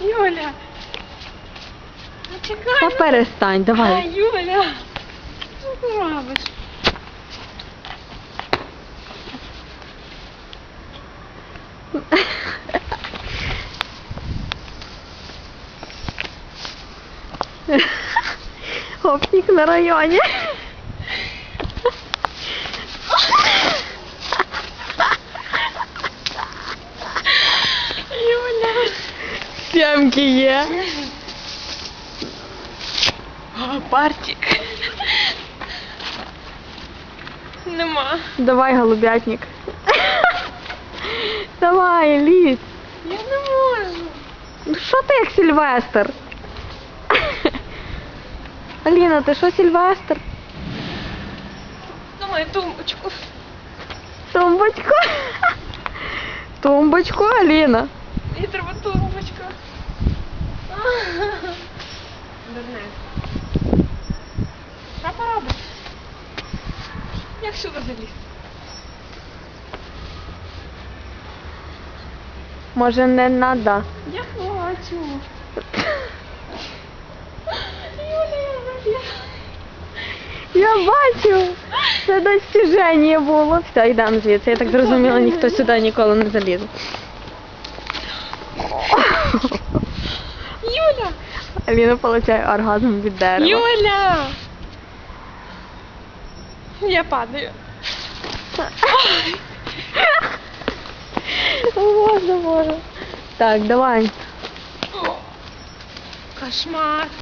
Юля. Ну чекай. Та ну. перестань, А, давай. Юля. Що ти робиш? Гопнік на районі. Сямки є. О, партік. Нема. Давай, голубятник. Давай, лізь. Я не можу. Ну що ти як Сильвестр? Аліна, ти що Сильвестр? Давай тумбочку. Тумбочку. Тумбочку, Аліна. Мені треба тумбочку. Дурне. Що поробиш? Як сюди заліз? Може не надо. Я хочу. Юля, я заліз. Я бачу. Це достіження було. Все, йдемо звідси. Я так зрозуміла, ніхто сюди ніколи не залізе. Юля! Аліна получає оргазм від дерева. Юля! Я падаю. Можна, можна. Так, давай. Кошмар.